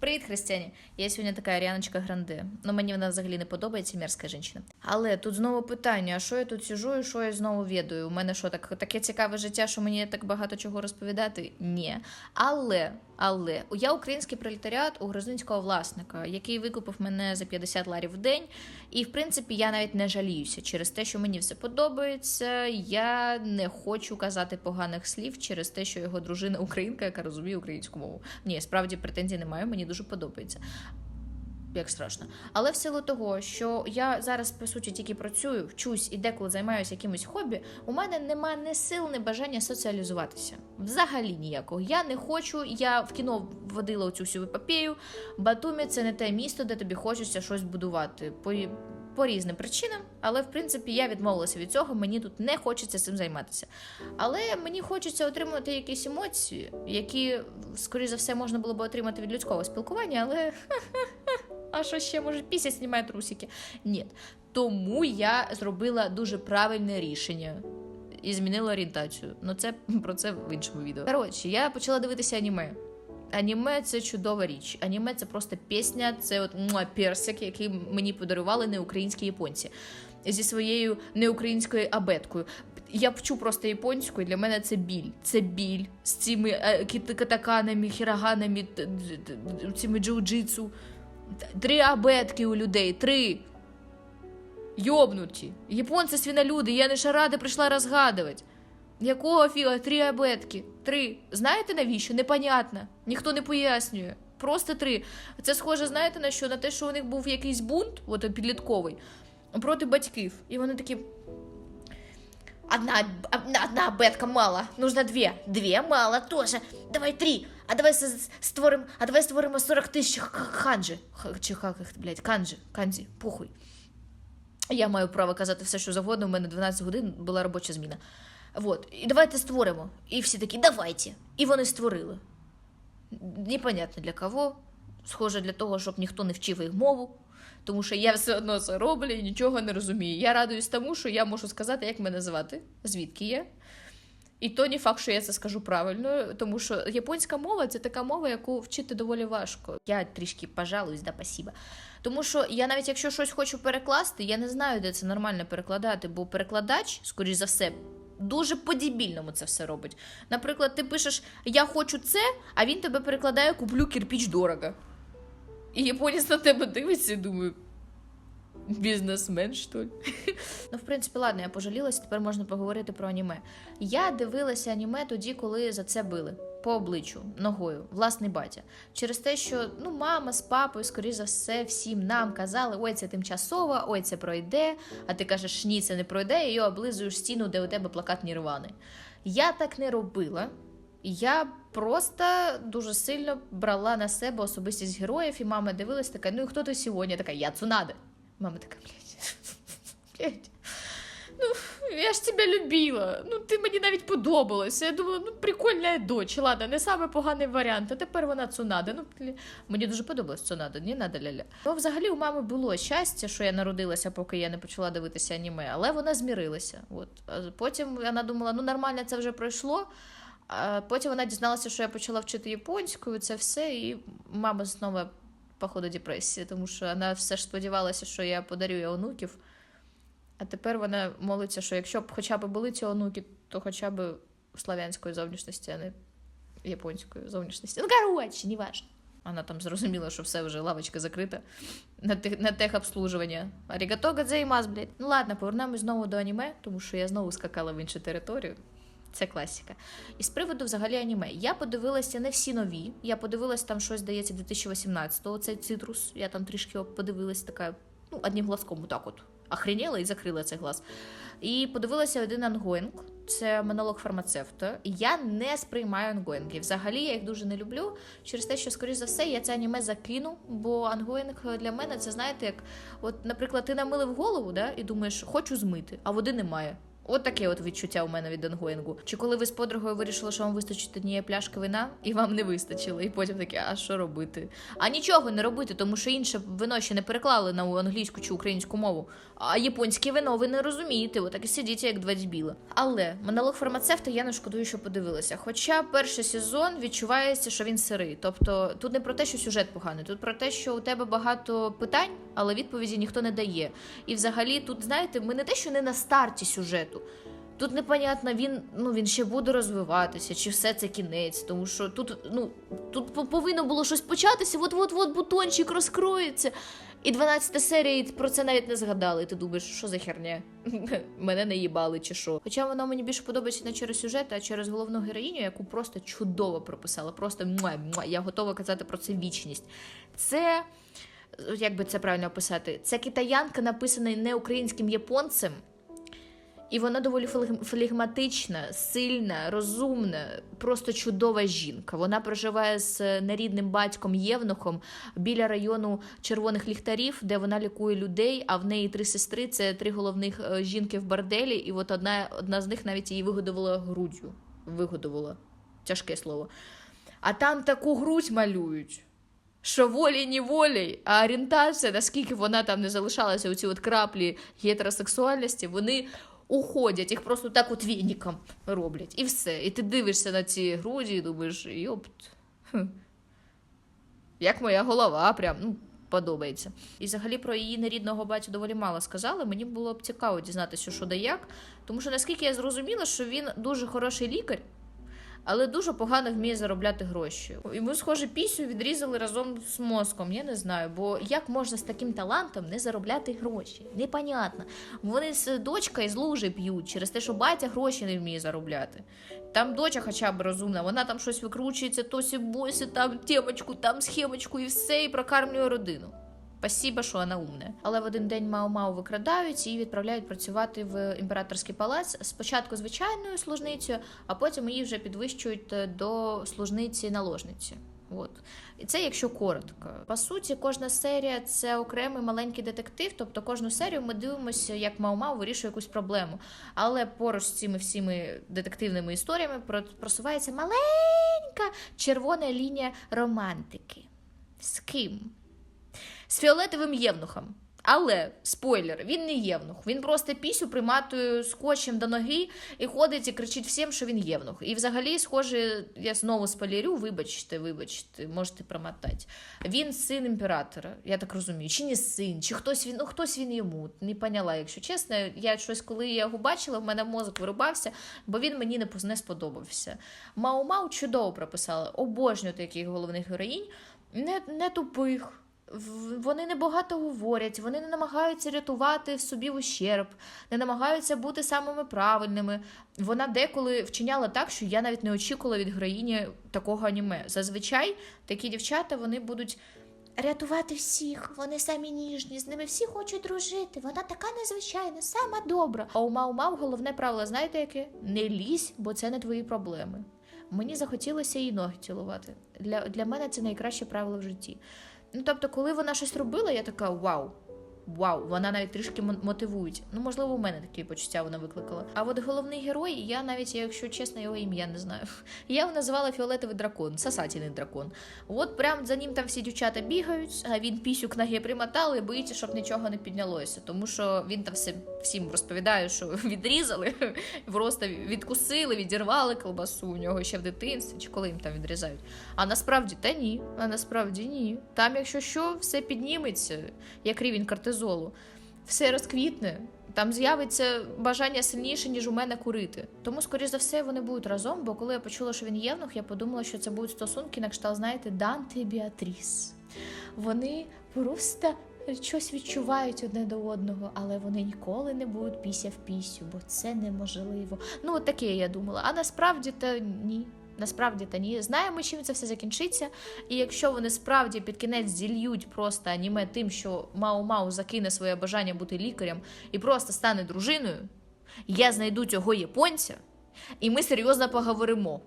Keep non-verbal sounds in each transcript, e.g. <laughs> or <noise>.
Привіт, християні! Я сьогодні така Аріаночка Гранде. Ну мені вона взагалі не подобається, мерзка жінка. Але тут знову питання: а що я тут сижу і що я знову відаю? У мене що так таке цікаве життя, що мені так багато чого розповідати? Ні. Але, але я український пролетаріат у грузинського власника, який викупив мене за 50 ларів в день. І в принципі я навіть не жаліюся через те, що мені все подобається. Я не хочу казати поганих слів через те, що його дружина українка, яка розуміє українську мову. Ні, справді претензій немає, мені дуже подобається. Як страшно. Але в силу того, що я зараз по суті тільки працюю, вчусь і деколи займаюся якимось хобі, у мене нема ні сил, ні бажання соціалізуватися. Взагалі ніякого. Я не хочу. Я в кіно вводила оцю всю епопею. Батумі це не те місто, де тобі хочеться щось будувати. По, різним причинам, але в принципі я відмовилася від цього. Мені тут не хочеться цим займатися. Але мені хочеться отримувати якісь емоції, які, скоріш за все, можна було б отримати від людського спілкування, але <laughs> а що ще може після знімає трусики? Ні. Тому я зробила дуже правильне рішення. І змінила орієнтацію. Ну це про це в іншому відео. Коротше, я почала дивитися аніме. Аніме це чудова річ. Аніме це просто пісня, це от муа, персик, який мені подарували неукраїнські японці зі своєю неукраїнською абеткою. Я вчу просто японську, і для мене це біль. Це біль з цими е, катаканами, хіраганами, цими джиу-джитсу. Три абетки у людей, три. Йобнуті. Японці свинолюди, я не шаради прийшла розгадувати. Якого фіга? Три абетки. Три. Знаєте навіщо? Непонятно. Ніхто не пояснює. Просто три. Це схоже, знаєте, на що? На те, що у них був якийсь бунт, от підлітковий, проти батьків. І вони такі. Одна, одна, одна абетка мало. Нужно две. Две мало тоже. Давай три. А давай с- створим, а давай створимо 40 тисяч х- х- ханджи. Х- Чи як їх, блядь, канджи, канзі, похуй. Я маю право казати все, що завгодно. У мене 12 годин була робоча зміна. Вот. І давайте створимо. І всі такі, давайте. І вони створили. Непонятно для кого. Схоже для того, щоб ніхто не вчив їх мову. Тому що я все одно це роблю і нічого не розумію. Я радуюсь тому, що я можу сказати, як мене звати, звідки я. І то не факт, що я це скажу правильно, тому що японська мова це така мова, яку вчити доволі важко. Я трішки пожалуюсь, да, спасіба. Тому що я навіть якщо щось хочу перекласти, я не знаю, де це нормально перекладати, бо перекладач, скоріш за все, дуже по-дібільному це все робить. Наприклад, ти пишеш Я хочу це, а він тебе перекладає Куплю кирпіч дорого. І японець на тебе дивиться і думає. Бізнесмен, що ли? <laughs> ну, в принципі, ладно, я пожалілася, тепер можна поговорити про аніме. Я дивилася аніме тоді, коли за це били. По обличчю, ногою, власний батя. Через те, що ну, мама з папою, скоріш за все, всім нам казали, ой, це тимчасово, ой, це пройде. А ти кажеш, ні, це не пройде, і облизуєш стіну, де у тебе плакат Нірвани. Я так не робила. Я просто дуже сильно брала на себе особистість героїв, і мама дивилась така, ну і хто ти сьогодні? Така, я Цунаде. Мама така, блядь, <laughs> блядь. Я ж тебе любила. Ну, ти мені навіть подобалася. Я думала, ну прикольна дочь. Ладно, не самий поганий варіант. А тепер вона Цунаде. Ну, мені дуже подобалась Цунаде, не надо ля-ля. Ну, взагалі, у мами було щастя, що я народилася, поки я не почала дивитися аніме, але вона змірилася. От. Потім вона думала, ну нормально, це вже пройшло. А потім вона дізналася, що я почала вчити японську, це все, і мама знову, походу, депресія, тому що вона все ж сподівалася, що я подарю їй онуків. А тепер вона молиться, що якщо б хоча б були ці онуки, то хоча б славянської зовнішності, а не японської зовнішності. Ну, коротше, не важно. Вона там зрозуміла, що все вже лавочка закрита на, тех, на техобслуживання. Арігато гадзеймас, блядь. Ну ладно, повернемось знову до аніме, тому що я знову скакала в іншу територію. Це класика. І з приводу взагалі аніме. Я подивилася не всі нові. Я подивилась там щось, здається, 2018-го, цей цитрус. Я там трішки подивилась, така, ну, одним глазком, отак от. Охреніла і закрила цей глаз. І подивилася один ангоїнг. Це монолог фармацевта. Я не сприймаю ангоїнги. Взагалі я їх дуже не люблю. Через те, що, скоріш за все, я це аніме закину, бо ангоїнг для мене це знаєте, як, от, наприклад, ти намилив голову, да, і думаєш, хочу змити, а води немає. От таке от відчуття у мене від онгоїнгу. Чи коли ви з подругою вирішили, що вам вистачить однієї пляшки вина, і вам не вистачило, і потім таке, а що робити? А нічого не робити, тому що інше вино ще не переклали на англійську чи українську мову. А японське вино ви не розумієте, отак і сидіть як два дебіла. Але монолог фармацевта я не шкодую, що подивилася. Хоча перший сезон відчувається, що він сирий. Тобто тут не про те, що сюжет поганий, тут про те, що у тебе багато питань, але відповіді ніхто не дає. І взагалі, тут, знаєте, ми не те, що не на старті сюжету. Тут непонятно, він ну він ще буде розвиватися, чи все це кінець, тому що тут ну тут повинно було щось початися, от от от бутончик розкроється. І 12 серія про це навіть не згадали. І ти думаєш, що за херня? <laughs> Мене не їбали чи що. Хоча воно мені більше подобається не через сюжет, а через головну героїню, яку просто чудово прописала. Просто муа, муа. я готова казати про це вічність. Це як би це правильно описати? Це китаянка, написана не українським японцем. І вона доволі флегматична, сильна, розумна, просто чудова жінка. Вона проживає з нерідним батьком Євнухом біля району червоних ліхтарів, де вона лікує людей. А в неї три сестри це три головних е, жінки в борделі, і от одна, одна з них навіть її вигодувала груддю. Вигодувала. Тяжке слово. А там таку грудь малюють. Що волі неволі, а орієнтація, наскільки вона там не залишалася, оці от краплі гетеросексуальності, вони уходять, їх просто так от вініком роблять. І все. І ти дивишся на ці груді і думаєш, йопт. Як моя голова, прям ну, подобається. І взагалі про її нерідного батю доволі мало сказали. Мені було б цікаво дізнатися, що да як. Тому що наскільки я зрозуміла, що він дуже хороший лікар, але дуже погано вміє заробляти гроші. Йому, схоже, пісю відрізали разом з мозком. Я не знаю, бо як можна з таким талантом не заробляти гроші? Непонятно. Вони з дочкою з лужи п'ють через те, що батя гроші не вміє заробляти. Там доча хоча б розумна, вона там щось викручується, тосі босі, там темочку, там схемочку і все, і прокармлює родину. Спасибо, що вона умна. Але в один день Мао-Мао викрадають і відправляють працювати в імператорський палац спочатку звичайною служницею, а потім її вже підвищують е, до служниці наложниці. От. І це якщо коротко. По суті, кожна серія це окремий маленький детектив, тобто кожну серію ми дивимося, як Мао-Мао вирішує якусь проблему. Але поруч з цими всіми детективними історіями просувається маленька червона лінія романтики. З ким? З фіолетовим євнухом. Але спойлер, він не євнух. Він просто пісю приматує скотчем до ноги і ходить і кричить всім, що він євнух. І взагалі, схоже, я знову спойлерю, вибачте, вибачте, можете промотати. Він син імператора, я так розумію. Чи не син, чи хтось він, ну хтось він йому. Не поняла, якщо чесно. Я щось, коли я його бачила, в мене мозок вирубався, бо він мені не, не сподобався. Мау-Мау чудово прописала. Обожнюю таких головних героїнь, не, не тупих. Вони не багато говорять, вони не намагаються рятувати в собі ущерб, не намагаються бути самими правильними. Вона деколи вчиняла так, що я навіть не очікувала від героїні такого аніме. Зазвичай такі дівчата вони будуть рятувати всіх, вони самі ніжні, з ними всі хочуть дружити. Вона така незвичайна, сама добра. А у Мау-Мау головне правило, знаєте яке? Не лізь, бо це не твої проблеми. Мені захотілося її ноги цілувати. Для, для мене це найкраще правило в житті. Ну, тобто, коли вона щось робила, я така вау. Вау, вона навіть трішки мо- мотивують. Ну, можливо, у мене такі почуття вона викликала. А от головний герой, я навіть, якщо чесно, його ім'я не знаю. <laughs> Я його називала фіолетовий дракон, сосательний дракон. От прям за ним там всі дівчата бігають, а він пісю к ноги примотали, боїться, щоб нічого не піднялося. Тому що він там всім, всім розповідає, що <laughs> відрізали, <laughs> просто відкусили, відірвали колбасу у нього ще в дитинстві, чи коли їм там відрізають. А насправді та ні. А насправді ні. Там, якщо що, все підніметься, як рівень кортизолу. Все розквітне. Там з'явиться бажання сильніше, ніж у мене курити. Тому, скоріш за все, вони будуть разом, бо коли я почула, що він євнух, я подумала, що це будуть стосунки на кшталт, знаєте, Данте і Біатріс. Вони просто щось відчувають одне до одного, але вони ніколи не будуть піся в пісю, бо це неможливо. Ну, от таке я думала. А насправді то ні. Насправді та ні. Знаємо, чим це все закінчиться. І якщо вони справді під кінець зільють просто аніме тим, що Мао-Мао закине своє бажання бути лікарем і просто стане дружиною, я знайду цього японця, і ми серйозно поговоримо.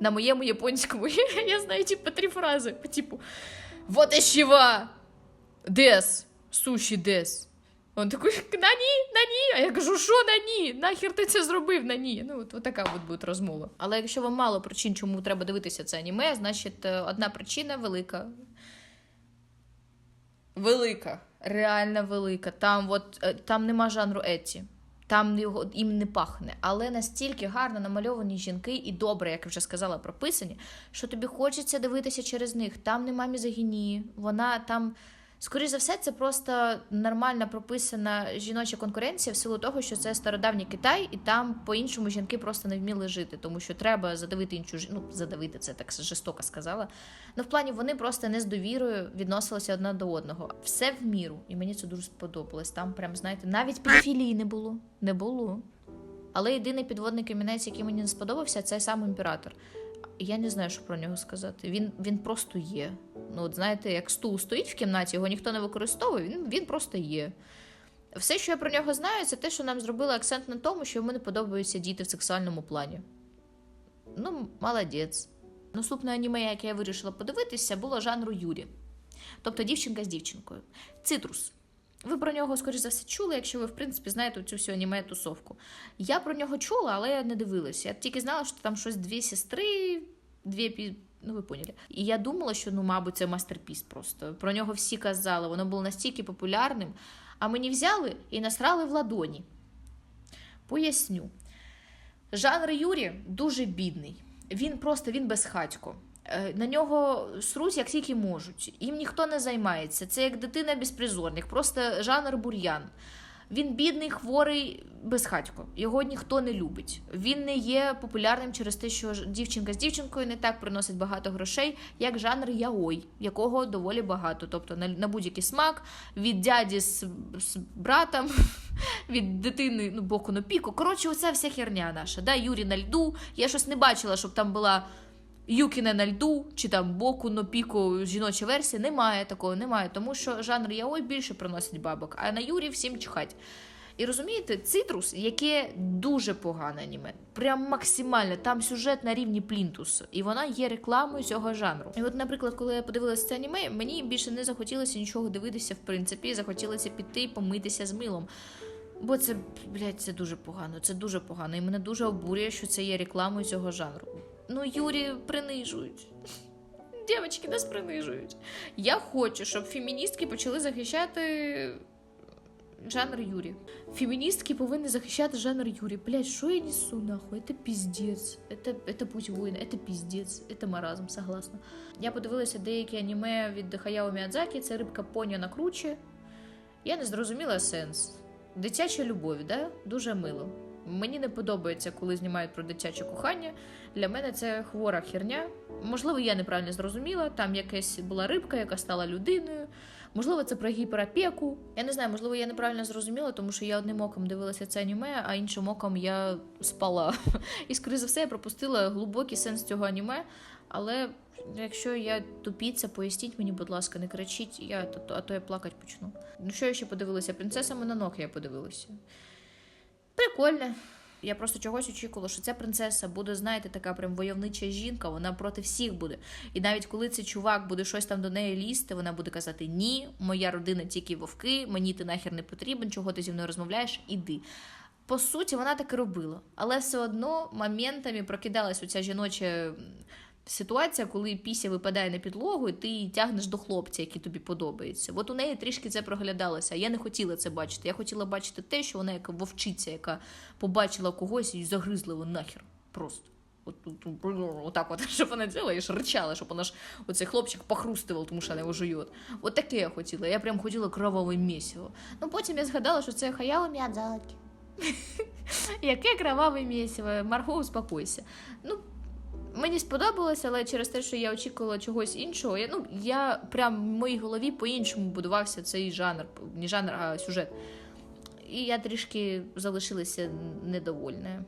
На моєму японському <laughs> я знаю типу три фрази. Типу Вот і! Дес! Суші дес! Він такий, на ні, на ні. А я кажу, що на ні? Нахер ти це зробив на ні? Ну, от, от така от буде розмова. Але якщо вам мало причин, чому треба дивитися це аніме, значить е, одна причина велика. Велика, реально велика. Там, от, е, там нема жанру еті. Там його їм не пахне, але настільки гарно намальовані жінки і добре, як я вже сказала, прописані, що тобі хочеться дивитися через них. Там нема мізогінії, вона там. Скоріше за все, це просто нормально прописана жіноча конкуренція в силу того, що це стародавній Китай, і там по-іншому жінки просто не вміли жити, тому що треба задавити іншу жін- ну, задавити це так жорстоко сказала. Ну, в плані вони просто не з довірою відносилися одне до одного. Все в міру, і мені це дуже сподобалось. Там, прям, знаєте, навіть педофілії не було. Не було. Але єдиний підводний камінець, який мені не сподобався, це сам імператор. Я не знаю, що про нього сказати. Він, він просто є. Ну, от знаєте, як стул стоїть в кімнаті, його ніхто не використовує, він, він просто є. Все, що я про нього знаю, це те, що нам зробили акцент на тому, що йому не подобаються діти в сексуальному плані. Ну, молодець. Наступне аніме, яке я вирішила подивитися, було жанру Юрі. Тобто дівчинка з дівчинкою. Цитрус. Ви про нього, скоріш за все, чули, якщо ви, в принципі, знаєте цю всю аніме-тусовку. Я про нього чула, але я не дивилася. Я тільки знала, що там щось дві сестри, дві пі... Ну, ви поняли. І я думала, що ну, мабуть, це мастерпіс просто. Про нього всі казали, воно було настільки популярним. А мені взяли і насрали в ладоні. Поясню. Жанр Юрі дуже бідний. Він просто він безхатько. Е, На нього сруть як тільки можуть. Їм ніхто не займається. Це як дитина безпризорник, просто жанр бур'ян. Він бідний, хворий, безхатько. Його ніхто не любить. Він не є популярним через те, що дівчинка з дівчинкою не так приносить багато грошей, як жанр яой, якого доволі багато. Тобто на будь-який смак від дяді з, з братом, <laughs> від дитини ну, боку на піку. Коротше, оця вся херня наша. Да? Юрі на льду. Я щось не бачила, щоб там була. Юкіне на льду чи там боку на піку жіноча версія. Немає такого, немає, тому що жанр яой більше приносить бабок, а на Юрі всім чхать. І розумієте, цитрус, яке дуже погане аніме, прям максимально. Там сюжет на рівні плінтус, і вона є рекламою цього жанру. І от, наприклад, коли я подивилася це аніме, мені більше не захотілося нічого дивитися, в принципі, захотілося піти і помитися з милом. Бо це, блядь, це дуже погано. Це дуже погано. І мене дуже обурює, що це є рекламою цього жанру. Ну, Юрі принижують. Дівчатки нас принижують. Я хочу, щоб феміністки почали захищати жанр Юрі. Феміністки повинні захищати жанр Юрі. Блять, що я несу нахуй? Это пиздец. Это, это путь воїна, это пиздец, это маразм, согласна. Я подивилася деякі аніме від Хаяо Міядзакі, це рибка поня на кручі. Я не зрозуміла сенс. Дитяча любов, да? Дуже мило. Мені не подобається, коли знімають про дитяче кохання. Для мене це хвора херня. Можливо, я неправильно зрозуміла. Там якась була рибка, яка стала людиною. Можливо, це про гіперопеку. Я не знаю, можливо, я неправильно зрозуміла, тому що я одним оком дивилася це аніме, а іншим оком я спала. <laughs> І, скоріше за все, я пропустила глибокий сенс цього аніме. Але якщо я тупіця, поясніть мені, будь ласка, не кричіть, я, а то, а то я плакати почну. Ну, що я ще подивилася? Принцеса Мононоке я подивилася. Прикольно. Я просто чогось очікувала, що ця принцеса буде, знаєте, така прям войовнича жінка, вона проти всіх буде. І навіть коли цей чувак буде щось там до неї лізти, вона буде казати: Ні, моя родина тільки вовки, мені ти нахер не потрібен, чого ти зі мною розмовляєш, іди. По суті, вона так і робила. Але все одно моментами прокидалась оця жіноча ситуація, коли піся випадає на підлогу, і ти тягнеш до хлопця, який тобі подобається. От у неї трішки це проглядалося. Я не хотіла це бачити. Я хотіла бачити те, що вона як вовчиця, яка побачила когось і загризла його нахер. Просто. От, от, от, отак от, <laughs> щоб вона діла і ж ричала, щоб вона ж оцей хлопчик похрустував, тому що вона його жує. От таке я хотіла. Я прям хотіла кроваве місиво. Ну потім я згадала, що це Хаяо Міядзакі. <laughs> Яке кроваве місиво. Марго, успокойся. Ну, Мені сподобалося, але через те, що я очікувала чогось іншого, я, ну, я прям в моїй голові по-іншому будувався цей жанр, не жанр, а сюжет. І я трішки залишилася недовольною.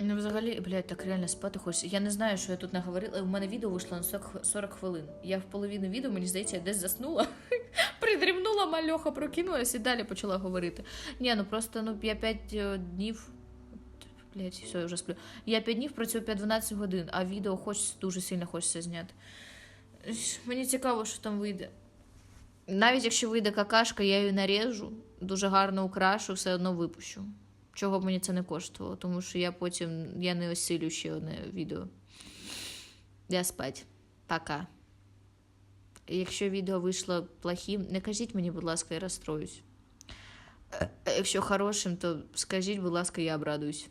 Ну, взагалі, блядь, так реально спати хочеться. Я не знаю, що я тут наговорила. У мене відео вийшло на 40 40 хвилин. Я в половину відео, мені здається, я десь заснула. <laughs> Придрімнула мальоха, прокинулась і далі почала говорити. Ні, ну просто ну, я 5 днів. Блять, все, я вже сплю. Я 5 днів працюю 5-12 годин, а відео хочеться дуже сильно хочеться зняти. Мені цікаво, що там вийде. Навіть якщо вийде какашка, я її нарежу, дуже гарно украшу, все одно випущу. Чого б мені це не коштувало, тому що я потім я не осилю ще одне відео. Я спать. Пока. Якщо відео вийшло плохим, не кажіть мені, будь ласка, я розстроюсь. Е, Якщо хорошим, то скажіть, будь ласка, я обрадуюсь.